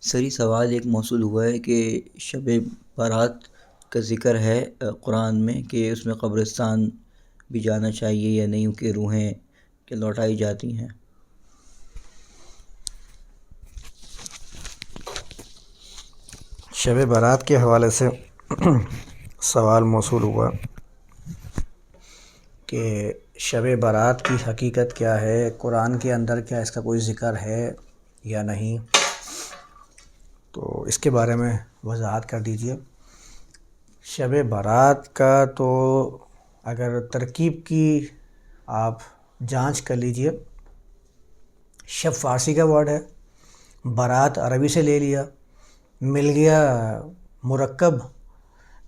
سری سوال ایک موصول ہوا ہے کہ شب برات کا ذکر ہے قرآن میں کہ اس میں قبرستان بھی جانا چاہیے یا نہیں کہ روحیں کہ لوٹائی جاتی ہیں۔ شب برات کے حوالے سے سوال موصول ہوا کہ شب برات کی حقیقت کیا ہے؟ قرآن کے اندر کیا اس کا کوئی ذکر ہے یا نہیں؟ تو اس کے بارے میں وضاحت کر دیجیے۔ شب برات کا تو اگر ترکیب کی آپ جانچ کر لیجیے شب فارسی کا ورڈ ہے۔ برات عربی سے لے لیا۔ مل گیا مرکب۔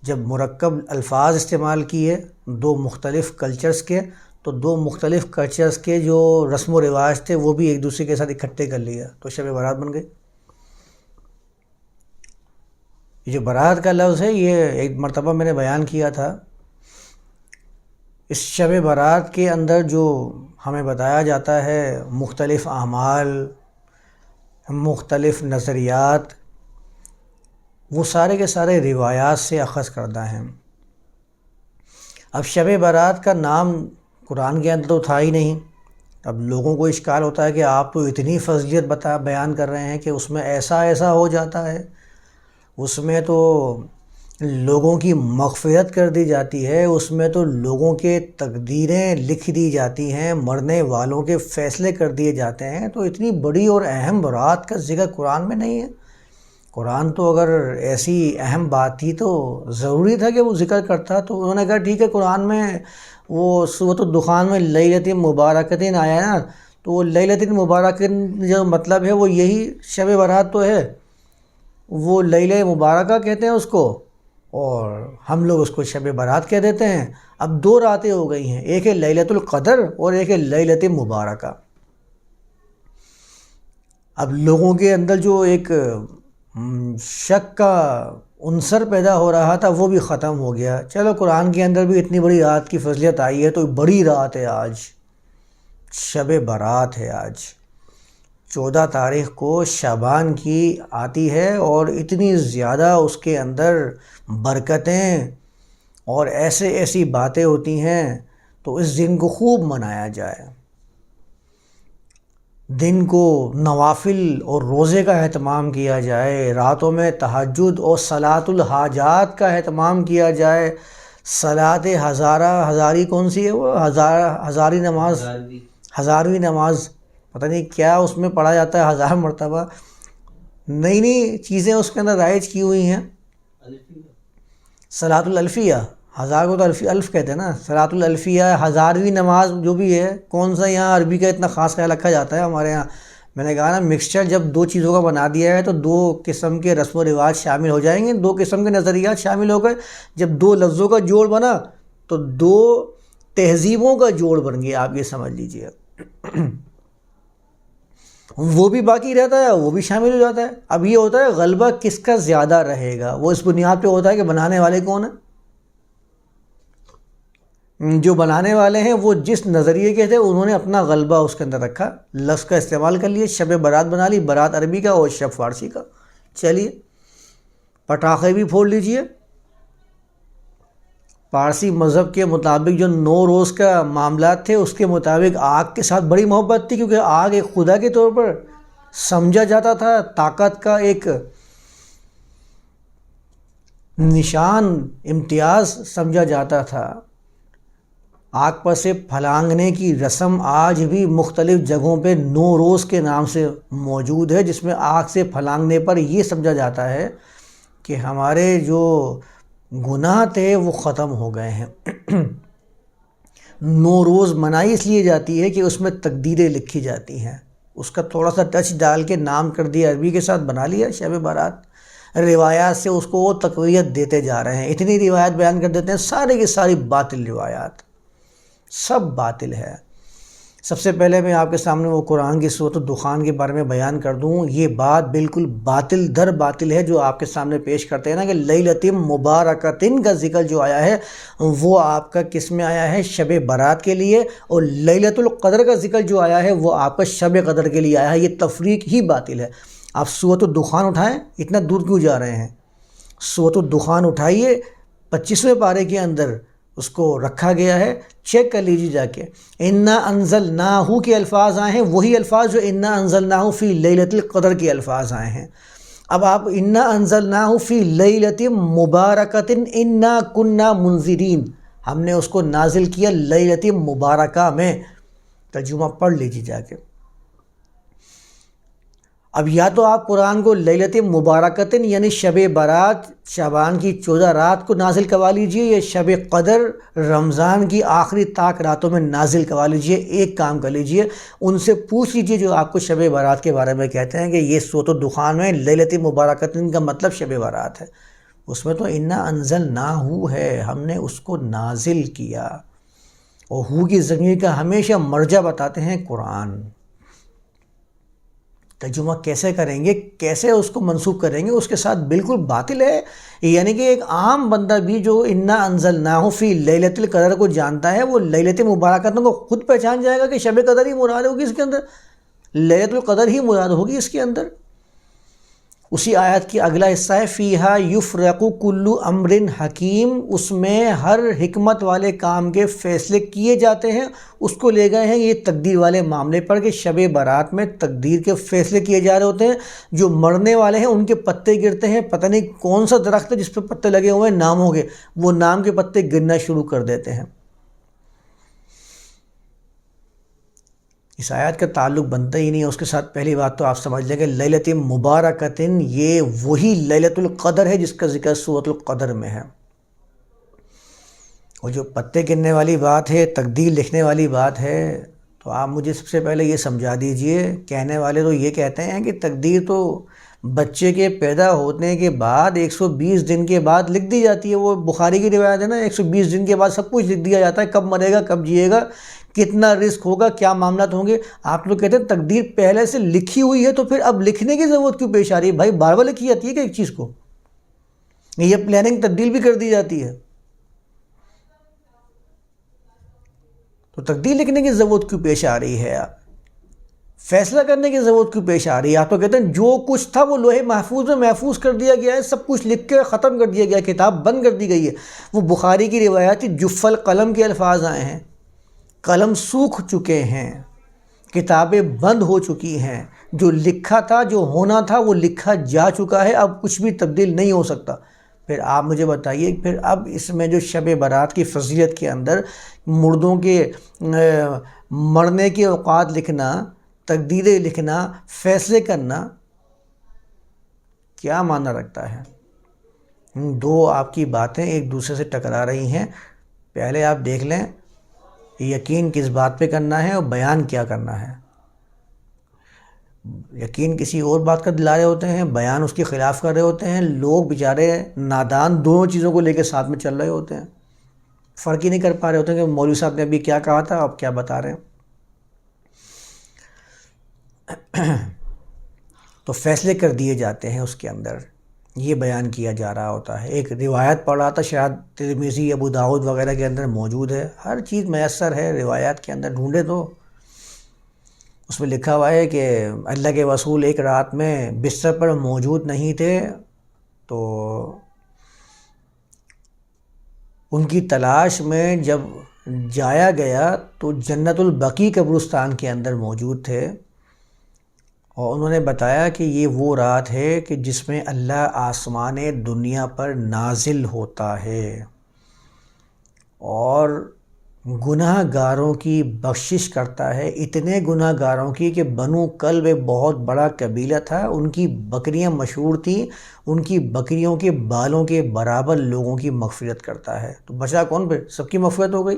جب مرکب الفاظ استعمال کیے دو مختلف کلچرز کے، تو دو مختلف کلچرز کے جو رسم و رواج تھے، وہ بھی ایک دوسرے کے ساتھ اکٹھے کر لیا۔ تو شب برات بن گئی۔ یہ جو برات کا لفظ ہے، یہ ایک مرتبہ میں نے بیان کیا تھا۔ اس شب برات کے اندر جو ہمیں بتایا جاتا ہے، مختلف اعمال، مختلف نظریات، وہ سارے کے سارے روایات سے اخذ کردہ ہیں۔ اب شب برات کا نام قرآن کے اندر تو تھا ہی نہیں۔ اب لوگوں کو اشکال ہوتا ہے کہ آپ تو اتنی فضلیت بتا، بیان کر رہے ہیں کہ اس میں ایسا ایسا ہو جاتا ہے۔ اس میں تو لوگوں کی مغفرت کر دی جاتی ہے، اس میں تو لوگوں کے تقدیریں لکھ دی جاتی ہیں، مرنے والوں کے فیصلے کر دیے جاتے ہیں۔ تو اتنی بڑی اور اہم برات کا ذکر قرآن میں نہیں ہے۔ قرآن تو اگر ایسی اہم بات تھی تو ضروری تھا کہ وہ ذکر کرتا۔ تو انہوں نے کہا، ٹھیک ہے، قرآن میں وہ صورت الدخان میں لیلت مبارکتین آیا ہے نا۔ تو وہ لیلت مبارکن جو مطلب ہے، وہ یہی شب برات تو ہے۔ وہ لیل مبارکہ کہتے ہیں اس کو اور ہم لوگ اس کو شب برات کہہ دیتے ہیں۔ اب دو راتیں ہو گئی ہیں، ایک ہے لیلت القدر اور ایک ہے لیلت مبارکہ۔ اب لوگوں کے اندر جو ایک شک کا عنصر پیدا ہو رہا تھا، وہ بھی ختم ہو گیا۔ چلو قرآن کے اندر بھی اتنی بڑی رات کی فضلیت آئی ہے، تو بڑی رات ہے آج۔ شب برات ہے آج۔ چودہ تاریخ کو شابان کی آتی ہے اور اتنی زیادہ اس کے اندر برکتیں اور ایسے ایسی باتیں ہوتی ہیں تو اس دن کو خوب منایا جائے۔ دن کو نوافل اور روزے کا اہتمام کیا جائے راتوں میں تہجد اور صلاۃ الحاجات کا اہتمام کیا جائے۔ صلاۃ ہزارہ ہزاری کون سی ہے وہ؟ ہزار ہزاری نماز ہزارویں نماز۔ پتہ نہیں کیا اس میں پڑھا جاتا ہے، ہزار مرتبہ۔ نئی نئی چیزیں اس کے اندر رائج کی ہوئی ہیں۔ صلاۃ الفیہ ہزار کو تو الفی الف کہتے ہیں نا۔ صلاۃ الفیہ ہزارویں نماز جو بھی ہے، کون سا یہاں عربی کا اتنا خاص خیال رکھا جاتا ہے ہمارے یہاں؟ میں نے کہا نا مکسچر جب دو چیزوں کا بنا دیا ہے تو دو قسم کے رسم و رواج شامل ہو جائیں گے۔ دو قسم کے نظریات شامل ہو گئے جب دو لفظوں کا جوڑ بنا تو دو تہذیبوں کا جوڑ بن گیا، آپ یہ سمجھ لیجیے وہ بھی باقی رہتا ہے، وہ بھی شامل ہو جاتا ہے۔ اب یہ ہوتا ہے غلبہ کس کا زیادہ رہے گا؟ وہ اس بنیاد پہ ہوتا ہے کہ بنانے والے کون ہیں۔ جو بنانے والے ہیں، وہ جس نظریے کے تھے، انہوں نے اپنا غلبہ اس کے اندر رکھا۔ لفظ کا استعمال کر لیے، شب برات بنا لی برات عربی کا اور شب فارسی کا۔ چلیے، پٹاخے بھی پھوڑ لیجیے۔ پارسی مذہب کے مطابق جو نو روز کا معاملات تھے، اس کے مطابق آگ کے ساتھ بڑی محبت تھی، کیونکہ آگ ایک خدا کے طور پر سمجھا جاتا تھا۔ طاقت کا ایک نشان، امتیاز سمجھا جاتا تھا۔ آگ پر سے پھلانگنے کی رسم آج بھی مختلف جگہوں پہ نو روز کے نام سے موجود ہے، جس میں آگ سے پھلانگنے پر یہ سمجھا جاتا ہے کہ ہمارے جو گناہ تھے وہ ختم ہو گئے ہیں۔ نو روز منائی اس لیے جاتی ہے کہ اس میں تقدیریں لکھی جاتی ہیں۔ اس کا تھوڑا سا ٹچ ڈال کے نام کر دیا، عربی کے ساتھ بنا لیا شب بارات۔ روایات سے اس کو وہ تقویت دیتے جا رہے ہیں۔ اتنی روایت بیان کر دیتے ہیں سارے کی ساری باطل روایات۔ سب باطل ہے سب سے پہلے میں آپ کے سامنے وہ قرآن کی صورت الدخان کے بارے میں بیان کر دوں۔ یہ بات بالکل باطل در باطل ہے جو آپ کے سامنے پیش کرتے ہیں نا کہ لئی لطم مبارکتن کا ذکر جو آیا ہے، وہ آپ کا کس میں آیا ہے؟ شب برات کے لیے۔ اور لیلت القدر کا ذکر جو آیا ہے، وہ آپ کا شب قدر کے لیے آیا ہے۔ یہ تفریق ہی باطل ہے۔ آپ صوت الدخان اٹھائیں، اتنا دور کیوں جا رہے ہیں؟ صوت الدخان اٹھائیے، پچیسویں پارے کے اندر اس کو رکھا گیا ہے چیک کر لیجیے جا کے۔ انا انزل ناہو کے الفاظ آئے ہیں، وہی الفاظ جو انا انزل ناہو فی لیلت القدر کے الفاظ آئے ہیں۔ اب آپ انا انزل ناہو فی لیلت مبارکت انا کننا منظرین ہم نے اس کو نازل کیا لیلت مبارکہ میں۔ ترجمہ پڑھ لیجیے جا کے۔ اب یا تو آپ قرآن کو لیلت مبارکتن یعنی شب برات شبان کی چودہ رات کو نازل کروا لیجیے یا شب قدر، رمضان کی آخری طاق راتوں میں نازل کروا لیجیے، ایک کام کر لیجیے۔ ان سے پوچھ لیجیے جو آپ کو شب برات کے بارے میں کہتے ہیں کہ یہ سوت و دخان میں لیلت مبارکتن کا مطلب شب برات ہے۔ اس میں تو انا انزل نہ ہو ہے، ہم نے اس کو نازل کیا۔ اور ہو کی زمین کا ہمیشہ مرجع بتاتے ہیں قرآن۔ ترجمہ کیسے کریں گے، کیسے اس کو منسوخ کریں گے، اس کے ساتھ بالکل باطل ہے۔ یعنی کہ ایک عام بندہ بھی جو انا انزل نہ ہو فی للت القدر کو جانتا ہے، وہ للت مبارکتوں کو خود پہچان جائے گا کہ شب قدر ہی مراد ہوگی اس کے اندر۔ للت القدر ہی مراد ہوگی اس کے اندر۔ اسی آیت کی اگلا حصہ ہے، فیہا یفرق کلو امرن حکیم، اس میں ہر حکمت والے کام کے فیصلے کیے جاتے ہیں، اس کو لے گئے ہیں، یہ تقدیر والے معاملے پر کہ شب برات میں تقدیر کے فیصلے کیے جا رہے ہوتے ہیں، جو مرنے والے ہیں، ان کے پتے گرتے ہیں، پتہ نہیں کون سا درخت ہے جس پہ پتے لگے ہوئے ہیں ناموں کے وہ نام کے پتے گرنا شروع کر دیتے ہیں۔ اس آیات کا تعلق بنتا ہی نہیں ہے اس کے ساتھ پہلی بات تو آپ سمجھ لیں کہ للت مبارکتن یہ وہی للت القدر ہے جس کا ذکر صورت القدر میں ہے۔ اور جو پتے گرنے والی بات ہے، تقدیر لکھنے والی بات ہے، تو آپ مجھے سب سے پہلے یہ سمجھا دیجیے، کہنے والے تو یہ کہتے ہیں کہ تقدیر تو بچے کے پیدا ہونے کے بعد، ایک سو بیس دن کے بعد لکھ دی جاتی ہے۔ وہ بخاری کی روایت ہے نا، ایک سو بیس دن کے بعد سب کچھ لکھ دیا جاتا ہے، کب مرے گا، کب جیے گا۔ کتنا رزق ہوگا، کیا معاملات ہوں گے؟ آپ لوگ کہتے ہیں تقدیر پہلے سے لکھی ہوئی ہے تو پھر اب لکھنے کی ضرورت کیوں پیش آ رہی ہے؟ بھائی، بار بار لکھی جاتی ہے کہ ایک چیز کو؟ یہ پلاننگ تبدیل بھی کر دی جاتی ہے۔ تو تقدیر لکھنے کی ضرورت کیوں پیش آ رہی ہے؟ فیصلہ کرنے کی ضرورت کیوں پیش آ رہی ہے؟ آپ تو کہتے ہیں جو کچھ تھا وہ لوہے محفوظ میں محفوظ کر دیا گیا ہے، سب کچھ لکھ کے ختم کر دیا گیا کتاب بند کر دی گئی ہے۔ وہ بخاری کی روایتی جفل قلم کے الفاظ آئے ہیں۔ قلم سوکھ چکے ہیں، کتابیں بند ہو چکی ہیں۔ جو لکھا تھا، جو ہونا تھا، وہ لکھا جا چکا ہے۔ اب کچھ بھی تبدیل نہیں ہو سکتا۔ پھر آپ مجھے بتائیے، پھر اب اس میں جو شب برات کی فضیت کے اندر مردوں کے، مرنے کے اوقات لکھنا، تقدیریں لکھنا، فیصلے کرنا، کیا معنی رکھتا ہے؟ دو آپ کی باتیں ایک دوسرے سے ٹکرا رہی ہیں۔ پہلے آپ دیکھ لیں۔ یقین کس بات پہ کرنا ہے اور بیان کیا کرنا ہے۔ یقین کسی اور بات کا دلا رہے ہوتے ہیں، بیان اس کے خلاف کر رہے ہوتے ہیں۔ لوگ بیچارے نادان دونوں چیزوں کو لے کے ساتھ میں چل رہے ہوتے ہیں۔ فرق ہی نہیں کر پا رہے ہوتے ہیں کہ مولوی صاحب نے ابھی کیا کہا تھا اب کیا بتا رہے ہیں۔ تو فیصلے کر دیے جاتے ہیں اس کے اندر۔ یہ بیان کیا جا رہا ہوتا ہے۔ ایک روایت پڑھ رہا تھا، شاید ترمیزی ابو داود وغیرہ کے اندر موجود ہے۔ ہر چیز میسر ہے، روایات کے اندر ڈھونڈے تو۔ اس میں لکھا ہوا ہے کہ اللہ کے وصول ایک رات میں بستر پر موجود نہیں تھے تو ان کی تلاش میں جب جایا گیا تو جنت البقی قبرستان کے اندر موجود تھے۔ اور انہوں نے بتایا کہ یہ وہ رات ہے کہ جس میں اللہ آسمان دنیا پر نازل ہوتا ہے۔ اور گناہ گاروں کی بخشش کرتا ہے۔ اتنے گناہ گاروں کی کہ بنو کلب ایک بہت بڑا قبیلہ تھا۔ ان کی بکریاں مشہور تھیں۔ ان کی بکریوں کے بالوں کے برابر لوگوں کی مغفرت کرتا ہے۔ تو بچا کون پھر؟ سب کی مغفرت ہو گئی۔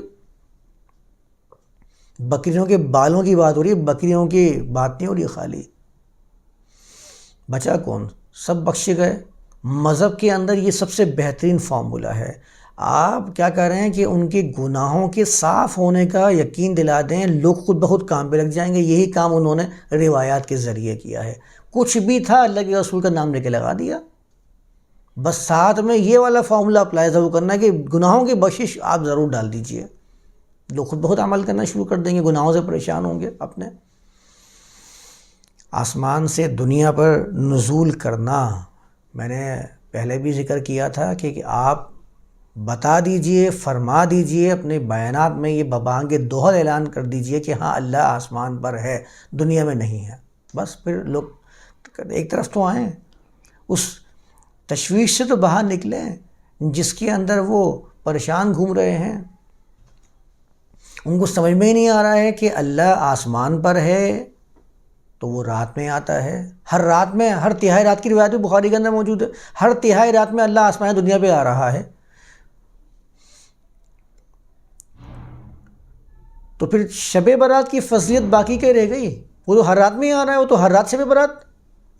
بکریوں کے بالوں کی بات ہو رہی ہے۔ بکریوں کی بات نہیں ہو رہی خالی۔ بچا کون؟ سب بخشے گئے۔ مذہب کے اندر یہ سب سے بہترین فارمولہ ہے۔ آپ کیا کر رہے ہیں کہ ان کے گناہوں کے صاف ہونے کا یقین دلا دیں؟ لوگ خود بہت کام پہ لگ جائیں گے۔ یہی کام انہوں نے روایات کے ذریعے کیا ہے۔ کچھ بھی تھا، اللہ کے رسول کا نام لے کے لگا دیا۔ بس ساتھ میں یہ والا فارمولہ اپلائی ضرور کرنا ہے کہ گناہوں کی بخشش آپ ضرور ڈال دیجیے۔ لوگ خود بہت عمل کرنا شروع کر دیں گے، گناہوں سے پریشان ہوں گے اپنے۔ آسمان سے دنیا پر نزول کرنا۔ میں نے پہلے بھی ذکر کیا تھا کہ آپ بتا دیجیے، فرما دیجیے، اپنے بیانات میں یہ ببانگ دوہر اعلان کر دیجیے کہ ہاں اللہ آسمان پر ہے، دنیا میں نہیں ہے۔ بس پھر لوگ ایک طرف تو آئیں، اس تشویش سے تو باہر نکلیں، جس کے اندر وہ پریشان گھوم رہے ہیں۔ ان کو سمجھ میں ہی نہیں آ رہا ہے کہ اللہ آسمان پر ہے تو وہ رات میں آتا ہے۔ ہر رات میں، ہر تہائی رات کی روایت بھی بخاری کے اندر موجود ہے۔ ہر تہائی رات میں اللہ آسمان دنیا پہ آ رہا ہے۔ تو پھر شب برات کی فضیت باقی کیا رہ گئی؟ وہ تو ہر رات میں ہی آ رہا ہے، وہ تو ہر رات شب برات۔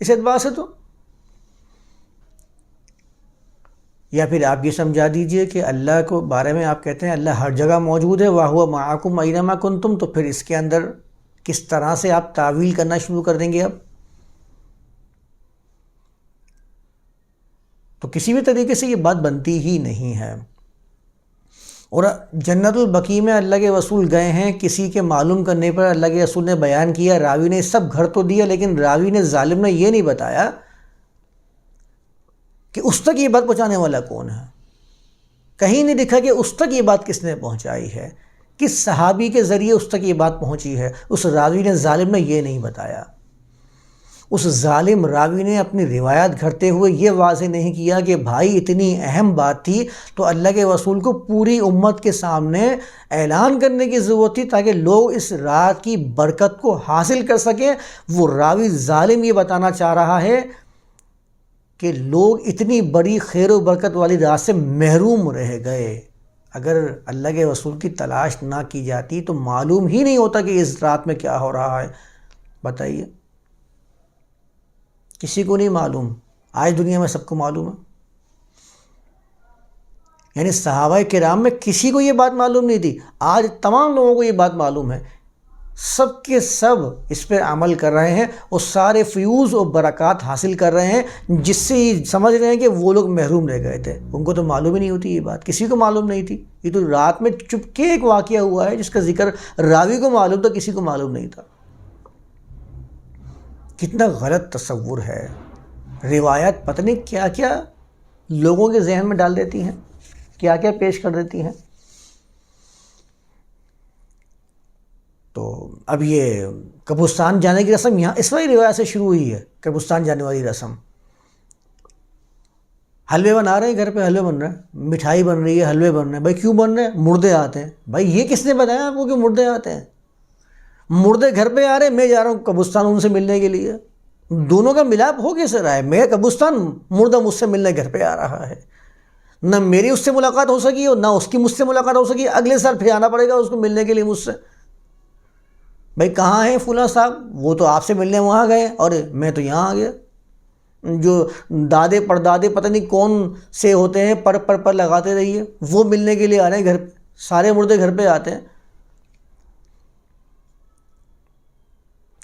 اس اعتبار سے تو۔ یا پھر آپ یہ سمجھا دیجیے کہ اللہ کو بارے میں آپ کہتے ہیں، اللہ ہر جگہ موجود ہے واہ ہوا معاکم اینما کن تم تو پھر اس کے اندر کس طرح سے آپ تعویل کرنا شروع کر دیں گے اب؟ تو کسی بھی طریقے سے یہ بات بنتی ہی نہیں ہے۔ اور جنت البقی میں اللہ کے رسول گئے ہیں، کسی کے معلوم کرنے پر اللہ کے رسول نے بیان کیا، راوی نے سب گھر تو دیا، لیکن راوی نے ظالم نے یہ نہیں بتایا کہ اس تک یہ بات پہنچانے والا کون ہے۔ کہیں نہیں دکھا کہ اس تک یہ بات کس نے پہنچائی ہے۔ کس صحابی کے ذریعے اس تک یہ بات پہنچی ہے؟ اس راوی نے ظالم نے یہ نہیں بتایا۔ اس ظالم راوی نے اپنی روایت گھرتے ہوئے یہ واضح نہیں کیا کہ بھائی اتنی اہم بات تھی تو اللہ کے رسول کو پوری امت کے سامنے اعلان کرنے کی ضرورت تھی تاکہ لوگ اس رات کی برکت کو حاصل کر سکیں۔ وہ راوی ظالم یہ بتانا چاہ رہا ہے کہ لوگ اتنی بڑی خیر و برکت والی رات سے محروم رہ گئے۔ اگر اللہ کے رسول کی تلاش نہ کی جاتی تو معلوم ہی نہیں ہوتا کہ اس رات میں کیا ہو رہا ہے۔ بتائیے۔ کسی کو نہیں معلوم۔ آج دنیا میں سب کو معلوم ہے۔ یعنی صحابہ کرام میں کسی کو یہ بات معلوم نہیں تھی۔ آج تمام لوگوں کو یہ بات معلوم ہے سب کے سب اس پہ عمل کر رہے ہیں اور سارے فیوز اور برکات حاصل کر رہے ہیں، جس سے یہ سمجھ رہے ہیں کہ وہ لوگ محروم رہ گئے تھے۔ ان کو تو معلوم ہی نہیں ہوتی یہ بات۔ کسی کو معلوم نہیں تھی۔ یہ تو رات میں چپکے ایک واقعہ ہوا ہے جس کا ذکر راوی کو معلوم تھا، کسی کو معلوم نہیں تھا۔ کتنا غلط تصور ہے۔ روایت پتہ نہیں کیا کیا لوگوں کے ذہن میں ڈال دیتی ہیں، کیا کیا پیش کر دیتی ہیں۔ تو اب یہ قبرستان جانے کی رسم یہاں اس وقت روایت سے شروع ہوئی ہے، قبرستان جانے والی رسم۔ حلوے بنا رہے ہیں، گھر پہ حلوے بن رہے ہیں۔ مٹھائی بن رہی ہے، حلوے بن رہے ہیں۔ بھائی کیوں بن رہے ہیں؟ مردے آتے ہیں۔ بھائی یہ کس نے بتایا آپ کو کہ مردے آتے ہیں؟ مردے گھر پہ آ رہے ہیں، میں جا رہا ہوں قبرستان ان سے ملنے کے لیے۔ دونوں کا ملاپ ہو کیسے رہا ہے؟ میرا قبرستان مردہ مجھ سے ملنے گھر پہ آ رہا ہے۔ نہ میری اس سے ملاقات ہو سکی اور نہ اس کی مجھ سے ملاقات ہو سکی۔ اگلے سال پھر آنا پڑے گا اس کو ملنے کے لیے مجھ سے۔ بھائی کہاں ہیں فلاں صاحب؟ وہ تو آپ سے ملنے وہاں گئے اور میں تو یہاں آ گیا۔ جو دادے پردادے پتہ نہیں کون سے ہوتے ہیں، پر پر پر لگاتے رہیے۔ وہ ملنے کے لیے آ رہے ہیں گھر پہ۔ سارے مردے گھر پہ آتے ہیں۔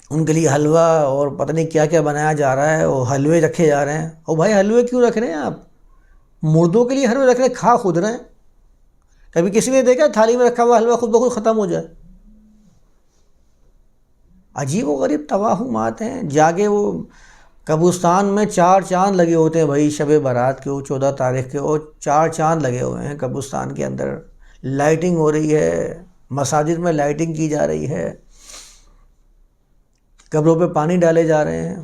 ان کے لیے حلوہ اور پتہ نہیں کیا کیا بنایا جا رہا ہے۔ وہ حلوے رکھے جا رہے ہیں۔ اور بھائی، حلوے کیوں رکھ رہے ہیں آپ؟ مردوں کے لیے حلوے رکھ رہے ہیں، کھا خود رہے ہیں۔ کبھی کسی نے دیکھا تھالی میں رکھا ہوا حلوہ خود بخود ختم ہو جائے؟ عجیب و غریب توہمات ہیں۔ جاگے وہ قبرستان میں چار چاند لگے ہوتے ہیں بھائی، شب برات کے، وہ چودہ تاریخ کے اور چار چاند لگے ہوئے ہیں قبرستان کے اندر۔ لائٹنگ ہو رہی ہے، مساجد میں لائٹنگ کی جا رہی ہے۔ قبروں پہ پانی ڈالے جا رہے ہیں۔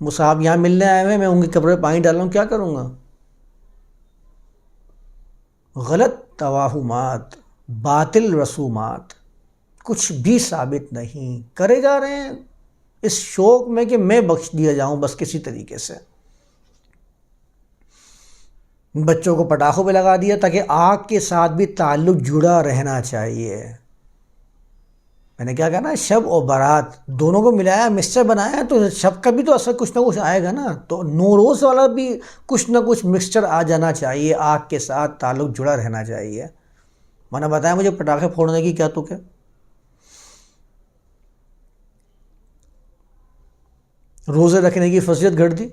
مصحب یہاں ملنے آئے ہوئے میں ان کی قبروں پہ پانی ڈال رہا ہوں کیا کروں گا؟ غلط توہمات، باطل رسومات۔ کچھ بھی ثابت نہیں کرے جا رہے ہیں۔ اس شوق میں کہ میں بخش دیا جاؤں بس کسی طریقے سے۔ بچوں کو پٹاخوں پہ لگا دیا تاکہ آگ کے ساتھ بھی تعلق جڑا رہنا چاہیے۔ میں نے کیا کہا نا، شب اور بارات دونوں کو ملایا مکسچر بنایا تو شب کا بھی تو اثر کچھ نہ کچھ آئے گا نا۔ تو نوروز والا بھی کچھ نہ کچھ مکسچر آ جانا چاہیے، آگ کے ساتھ تعلق جڑا رہنا چاہیے۔ میں نے بتایا مجھے پٹاخے پھوڑنے کی کیا تو کیا؟ روزے رکھنے کی فضیت گھٹ دی۔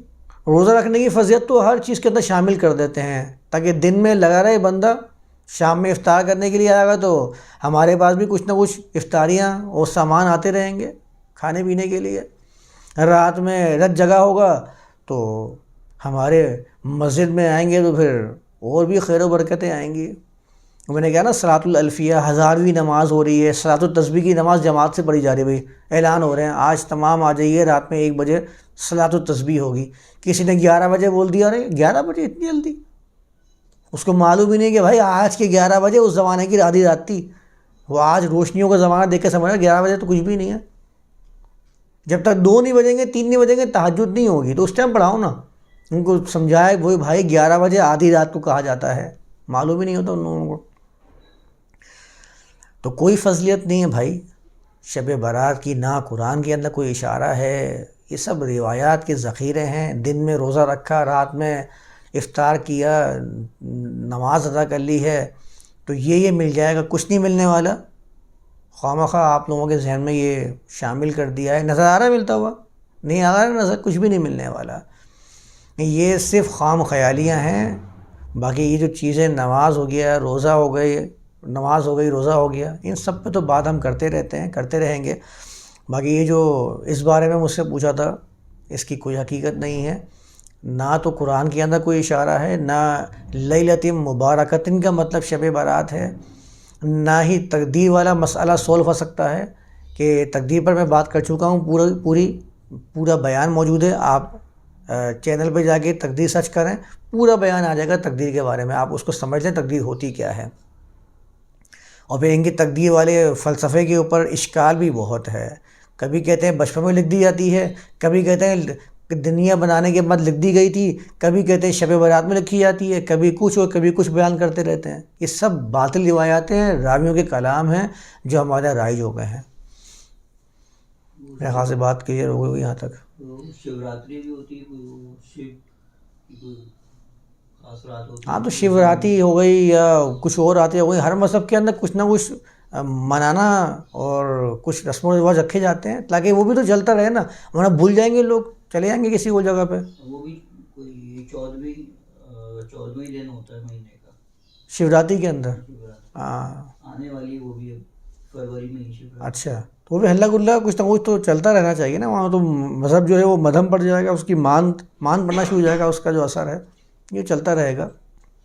روزہ رکھنے کی فضیت تو ہر چیز کے اندر شامل کر دیتے ہیں، تاکہ دن میں لگا رہے بندہ شام میں افطار کرنے کے لیے آئے گا تو ہمارے پاس بھی کچھ نہ کچھ افطاریاں اور سامان آتے رہیں گے کھانے پینے کے لیے۔ رات میں رت جگہ ہوگا تو ہمارے مسجد میں آئیں گے تو پھر اور بھی خیر و برکتیں آئیں گی۔ میں نے کہا نا سلاۃ الفیہ ہزارویں نماز ہو رہی ہے سلاۃ التصبی کی نماز جماعت سے پڑھی جا رہی ہے بھائی۔ اعلان ہو رہے ہیں، آج تمام آ جائیے، رات میں ایک بجے سلاۃ التصبی ہوگی۔ کسی نے گیارہ بجے بول دیا، ارے گیارہ بجے اتنی جلدی؟ اس کو معلوم ہی نہیں کہ بھائی آج کے گیارہ بجے اس زمانے کی رادی رات تھی۔ وہ آج روشنیوں کا زمانہ دیکھ کے سمجھ رہا گیارہ بجے تو کچھ بھی نہیں ہے۔ جب تک دو نہیں بجیں گے، تین نہیں بجیں گے تحجد نہیں ہوگی۔ تو اس ٹائم پڑھاؤ نا۔ ان کو سمجھائے وہی بھائی، گیارہ بجے آدھی رات کو کہا جاتا ہے۔ معلوم ہی نہیں ہوتا ان لوگوں کو۔ تو کوئی فضلیت نہیں ہے بھائی۔ شب برات کی نہ قرآن کے اندر کوئی اشارہ ہے۔ یہ سب روایات کے ذخیرے ہیں۔ دن میں روزہ رکھا، رات میں افطار کیا، نماز ادا کر لی ہے۔ تو یہ یہ مل جائے گا، کچھ نہیں ملنے والا۔ خواہ آپ لوگوں کے ذہن میں یہ شامل کر دیا ہے۔ نظر آ رہا ہے ملتا ہوا نہیں آ رہا ہے نظر کچھ بھی نہیں ملنے والا۔ یہ صرف خام خیالیاں ہیں۔ باقی یہ جو چیزیں نماز ہو گیا، روزہ ہو گئی نماز ہو گئی، روزہ ہو گیا، ان سب پہ تو بات ہم کرتے رہتے ہیں، کرتے رہیں گے۔ باقی یہ جو اس بارے میں مجھ سے پوچھا تھا، اس کی کوئی حقیقت نہیں ہے۔ نہ تو قرآن کے اندر کوئی اشارہ ہے، نہ لیلتم مبارکتن کا مطلب شب بارات ہے۔ نہ ہی تقدیر والا مسئلہ سولو ہو سکتا ہے کہ تقدیر پر میں بات کر چکا ہوں، پورا، پوری، پورا بیان موجود ہے۔ آپ چینل پہ جا کے تقدیر سرچ کریں، پورا بیان آ جائے گا تقدیر کے بارے میں۔ آپ اس کو سمجھ لیں تقدیر ہوتی کیا ہے۔ اور پھر ان کی تقدیر والے فلسفے کے اوپر اشکال بھی بہت ہے۔ کبھی کہتے ہیں بچپن میں لکھ دی جاتی ہے، کبھی کہتے ہیں دنیا بنانے کے بعد لکھ دی گئی تھی، کبھی کہتے ہیں شب برات میں لکھی جاتی ہے، کبھی کچھ اور کبھی کچھ بیان کرتے رہتے ہیں۔ یہ سب باطل روایاتیں ہیں، راویوں کے کلام ہیں جو ہمارے رائج ہو گئے ہیں۔ میرے خاص سے بات کلیئر ہو گئی یہاں تک۔ شیوراتری بھی ہوتی ہے ہاں تو شیوراتری ہو گئی یا کچھ اور آتے ہو گئی ہر مذہب کے اندر کچھ نہ کچھ منانا اور کچھ رسم و رواج رکھے جاتے ہیں تاکہ وہ بھی تو چلتا رہے نا۔ ورنہ بھول جائیں گے لوگ چلے جائیں گے کسی اور جگہ پہ۔ وہ بھی کوئی چودھویں چودھویں دن ہوتا ہے مہینے کا۔ شیوراتری کے اندر۔ ہاں۔ آنے والی وہ بھی فروری میں ہی شیوراتری اچھا تو وہ بھی ہلّہ گلہ کچھ نہ کچھ تو چلتا رہنا چاہیے نا۔ وہاں تو مذہب جو ہے وہ مدھم پڑ جائے گا اس کی مان مان پڑنا شروع ہو جائے گا اس کا جو اثر ہے۔ یہ چلتا رہے گا۔